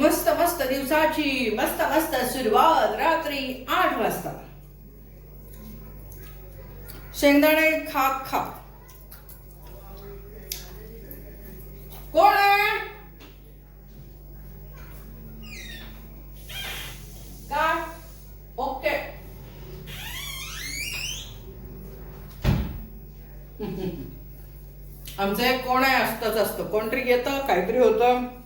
मस्त मस्त दिवसाची मस्त मस्त सुरुवात रात्री आठ वाजता. शेंगदाणे खा खा. कोण आहे? काय ओके. आमचं एक कोण आहे? असतच असतं. कोणतरी येतं? काहीतरी होतं.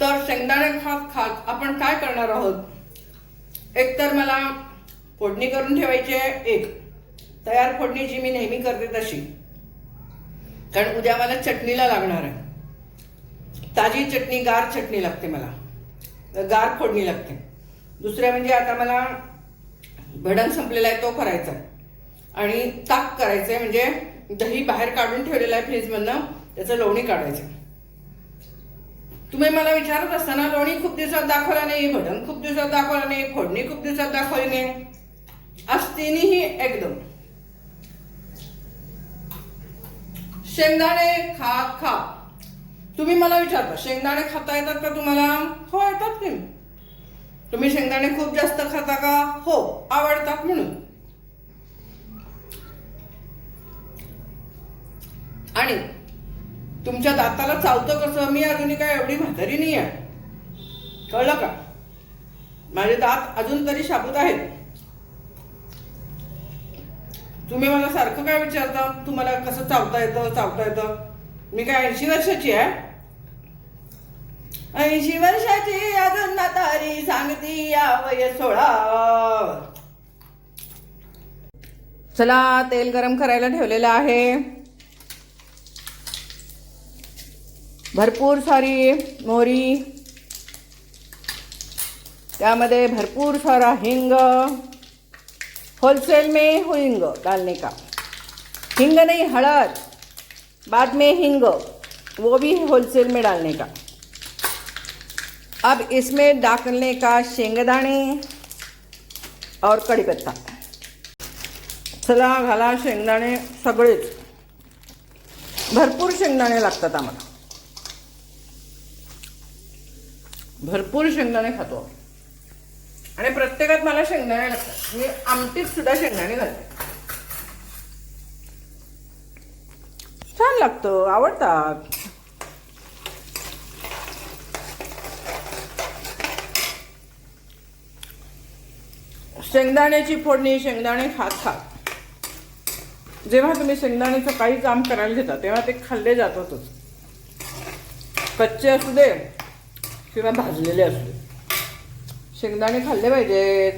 तर शेंगदाणे खात खात आपण काय करणार आहोत? एक तर मला फोडणी करून ठेवायची आहे एक. तयार फोडणी जी मी नेहमी करते तशी. कारण उद्या मला चटणीला लागणार आहे. ताजी चटणी गार चटणी लागते मला. गार फोडणी लागते. दुसरं म्हणजे आता मला भडण संपलेला आहे तो करायचा आहे. आणि ताक करायचं आहे म्हणजे दही बाहेर काढून ठेवलेलं आहे फ्रीजमधनं त्याचं लोणी काढायचं तुम्ही मला विचारत असताना लोणी खूप दिवसात दाखवला नाही भडंग खूप दिवसात दाखवला नाही फोडणी खूप दिवसात दाखवली नाही. आज तिन्ही एकदम. शेंगदाणे खा खा. तुम्ही मला विचारता शेंगदाणे खाता येतात का तुम्हाला? हो येतात की. तुम्ही शेंगदाणे खूप जास्त खाता का? हो आवडतात म्हणून. आणि तुमच्या दाताला चावतं कसं? मी अजूनही काय एवढी म्हातारी नाही आहे. कळलं का? माझे दात अजून तरी शाबूत आहेत. तुम्ही मला सारखं काय विचारता? तुम्हाला कसं चावता येतं चावता येतं? मी काय ऐंशी वर्षाची आहे? ऐंशी वर्षाची अजून म्हातारी सांगती या वय सोळा. चला तेल गरम करायला ठेवलेलं आहे. भरपूर सारी मोहरी त्यामध्ये भरपूर सारा हिंग. होलसेल में हिंग डालने का. हिंग नहीं हळद. बाद में हिंग. वो भी होलसेल में डालने का. अब इसमें डालने का शेंगदाणे और कढीपत्ता चला घाला शेंगदाणे सगळेच. भरपूर शेंगदाणे लागतात आम्हाला. भरपूर शेंगदाणे खातो आणि प्रत्येकात मला शेंगदाणे लागतात. मी आमटीत सुद्धा शेंगदाणे घालते. छान लागतं आवडतात. शेंगदाण्याची फोडणी शेंगदाणे खात खात. जेव्हा तुम्ही शेंगदाण्याचं काही काम करायला घेता तेव्हा ते खाल्ले जातातच. कच्चे असू दे किंवा भाजलेले असू दे. शेंगदाणे खाल्ले पाहिजेत.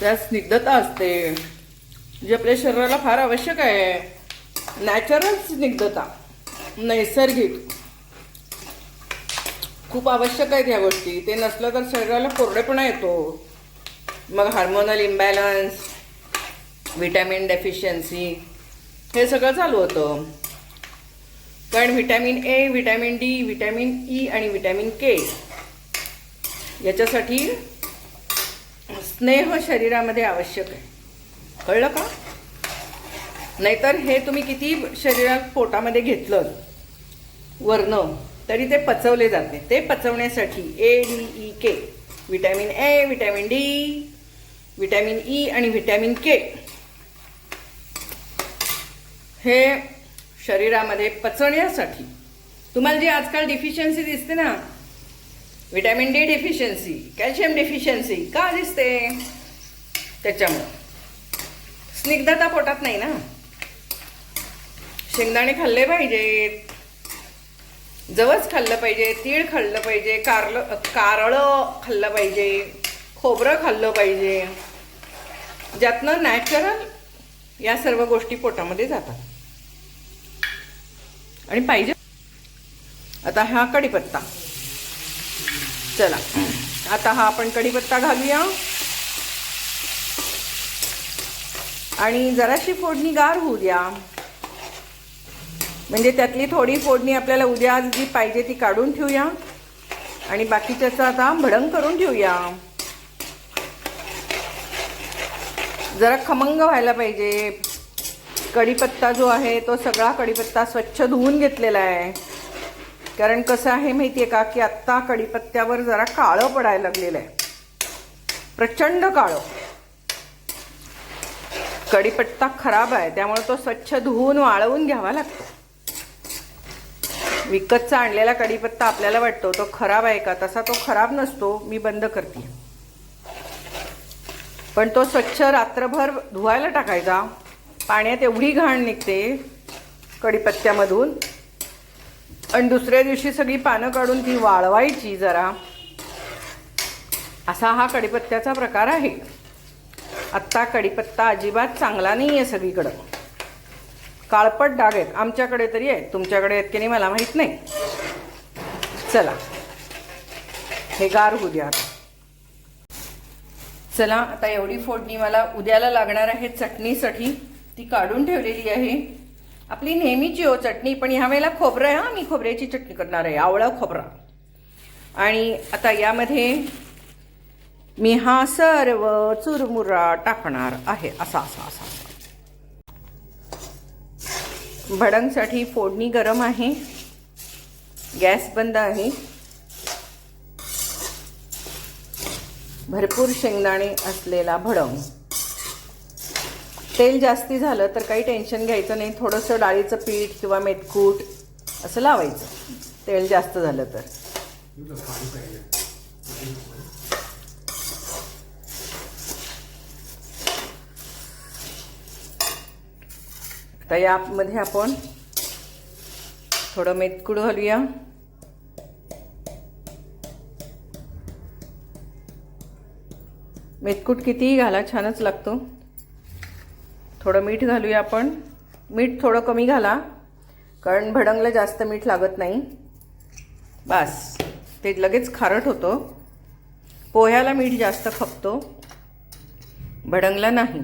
त्यात स्निग्धता असते. जी आपल्या शरीराला फार आवश्यक आहे. नॅचरल स्निग्धता. नैसर्गिक. खूप आवश्यक आहेत ह्या गोष्टी. ते नसलं तर शरीराला कोरडेपणा येतो. मग हार्मोनल इम्बॅलन्स व्हिटॅमिन डेफिशियन्सी हे सगळं चालू होतं. कारण vitamin A vitamin D vitamin E आणि व्हिटॅमिन के. याच्यासाठी स्नेह शरीरामध्ये आवश्यक आहे. कळलं का? नाहीतर हे तुम्ही किती शरीरात पोटामध्ये घेतलं वरनं तरी ते पचवले जाते ते पचवण्यासाठी A D E K. Vitamin A vitamin D vitamin E आणि व्हिटॅमिन के. हे शरीरामध्ये पचवण्यासाठी तुम्हाला जी आजकाल डिफिशियन्सी दिसते ना vitamin D deficiency calcium deficiency का दिसते? त्याच्यामुळं. स्निग्धता पोटात नाही ना. शेंगदाणे खाल्ले पाहिजेत. जवस खाल्लं पाहिजे तीळ खाल्लं पाहिजे कारलं कारळं खाल्लं पाहिजे खोबरं खाल्लं पाहिजे. ज्यातनं नॅचरल या सर्व गोष्टी पोटामध्ये जातात. आणि पाहिजे आता हा कढीपत्ता. चला. आता हा आपण कढीपत्ता घालूया. आणि जराशी फोडणी गार होऊ द्या. म्हणजे त्यातली थोडी फोडणी आपल्याला उद्या आज जी पाहिजे ती काढून ठेवूया. आणि बाकीच्याचं आता भडंग करून ठेवूया. जरा खमंग व्हायला पाहिजे. कढीपत्ता जो आहे तो सगळा कढीपत्ता स्वच्छ धुवून घेतलेला आहे. कारण कसं आहे माहिती आहे का की आत्ता कढीपत्त्यावर जरा काळं पडायला लागलेलं आहे. प्रचंड काळं. कढीपत्ता खराब आहे त्यामुळे तो स्वच्छ धुवून वाळवून घ्यावा लागतो. विकतचा आणलेला कढीपत्ता आपल्याला वाटतो तो खराब आहे का? तसा तो खराब नसतो मी बंद करते पण तो स्वच्छ रात्रभर धुवायला टाकायचा. पाण्यात एवढी घाण निघते कढीपत्त्यामधून. आणि दुसऱ्या दिवशी सगळी पानं काढून ती वाळवायची जरा. असा हा कढीपत्त्याचा प्रकार आहे. आत्ता कढीपत्ता अजिबात चांगला नाही आहे सगळीकडं. काळपट डाग आहेत. आमच्याकडे तरी आहेत. तुमच्याकडे आहेत की नाही मला माहीत नाही. चला. हे गार होऊ द्या चला आता एवढी फोडणी मला उद्याला लागणार आहे चटणीसाठी. ती काढून ठेवलेली आहे. आपली नेहमीची हो चटणी पण ह्या वेळेला खोबरं आहे हां मी खोबऱ्याची चटणी करणार आहे आवळा खोबरा. आणि आता यामध्ये मी हा सर्व चुरमुरा टाकणार आहे असा असा असा असा. भडंगसाठी फोडणी गरम आहे. गॅस बंद आहे. भरपूर शेंगदाणे असलेला भडंग. तेल जास्ती झालं तर काही टेन्शन घ्यायचं नाही. थोडंसं डाळीचं पीठ किंवा मेथकूट असं लावायचं. तेल जास्त झालं तर. आता यामध्ये आपण थोडं मेथकूट घालूया. मेथकूट कितीही घाला छानच लागतो. थोडं मीठ घालूया आपण. मीठ थोडं कमी घाला कारण भडंगला जास्त मीठ लागत नाही. बास ते लगेच खारट होतं. पोह्याला मीठ जास्त खपतो. भडंगला नाही.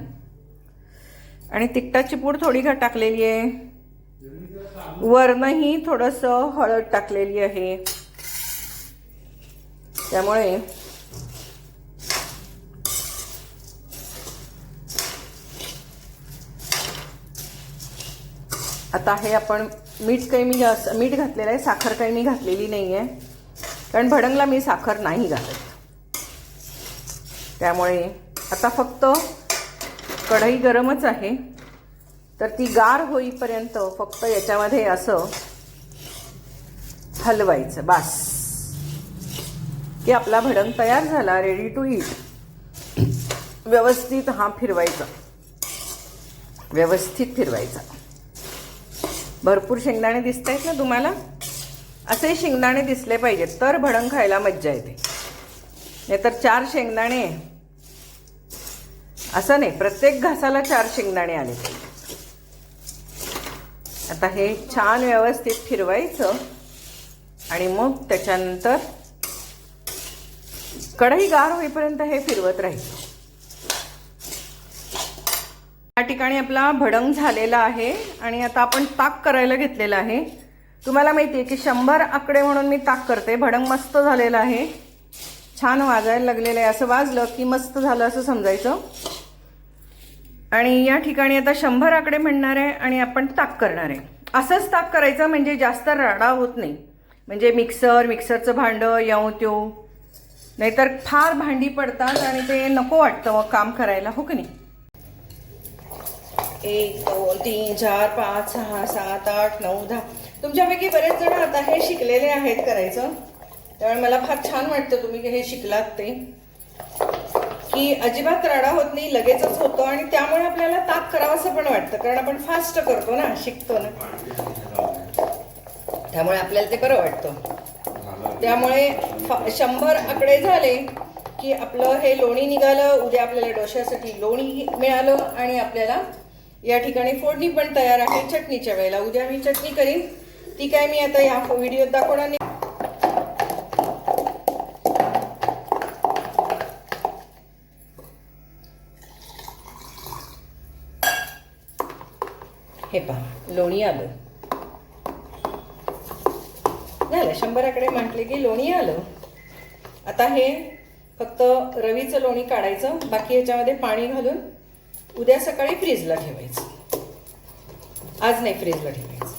आणि तिखटाची पूड थोडी घा टाकलेली आहे. वरनंही थोडंसं हळद टाकलेली आहे. त्यामुळे आता हे आपण मीठ काही मी जास्त मीठ घातलेलं आहे साखर काही मी घातलेली नाही आहे कारण भडंगला मी साखर नाही घालत. त्यामुळे आता फक्त कढई गरमच आहे. तर ती गार होईपर्यंत फक्त याच्यामध्ये असं हलवायचं बास. की आपला भडंग तयार झाला रेडी टू ईट व्यवस्थित हा फिरवायचा. व्यवस्थित फिरवायचा. भरपूर शेंगदाणे दिसत आहेत ना तुम्हाला? असे शेंगदाणे दिसले पाहिजेत. तर भडंग खायला मज्जा येते. नाहीतर चार शेंगदाणे. असं नाही प्रत्येक घासाला चार शेंगदाणे आले. आता हे छान व्यवस्थित फिरवायचं. आणि मग त्याच्यानंतर कढई गार होईपर्यंत हे फिरवत राहायचं या ठिकाणी आपला भडंग झालेला आहे आणि आता आपण ताक करायला घेतलेला आहे. तुम्हाला माहिती आहे की शंभर आकडे म्हणून मी ताक करते. भडंग मस्त झालेला आहे. छान वाजायला लागलेलं आहे. असं वाजलं की मस्त झालं असं समजायचं. आणि या ठिकाणी आता शंभर आकडे म्हणणार आहे आणि आपण ताक करणार आहे. असंच ताक करायचं म्हणजे जास्त राडा होत नाही. म्हणजे मिक्सर मिक्सरचं भांडं याव त्यो नाहीतर फार भांडी पडतात आणि ते नको वाटतं मग काम करायला. हो की नाही? एक दोन तीन चार पाच सहा सात आठ नऊ दहा. तुमच्यापैकी बरेच जण आता हे शिकलेले आहेत करायचं. त्यामुळे मला फार छान वाटतं तुम्ही हे शिकलात ते. की अजिबात राडा होत नाही लगेचच होतो आणि त्यामुळे आपल्याला ताक करावासं पण वाटतं. कारण आपण फास्ट करतो ना शिकतो ना. त्यामुळे आपल्याला ते बरं वाटतं. त्यामुळे शंभर आकडे झाले की आपलं हे लोणी निघालं उद्या आपल्याला डोश्यासाठी लोणी मिळालं आणि आपल्याला या ठिकाणी फोडणी पण तयार आहे चटणीच्या वेळेला. उद्या मी चटणी करीन. ती काय मी आता या व्हिडिओत दाखवणार नाही. हे पहा लोणी आलं. झालं शंभराकडे म्हटले की लोणी आलं. आता हे फक्त रवीचं लोणी काढायचं बाकी याच्यामध्ये पाणी घालून उद्या सकाळी फ्रीजला ठेवायचं. आज नाही फ्रीजला ठेवायचं.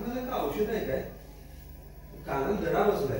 कानाला का औषध आहे काय? कानात धडा बसलाय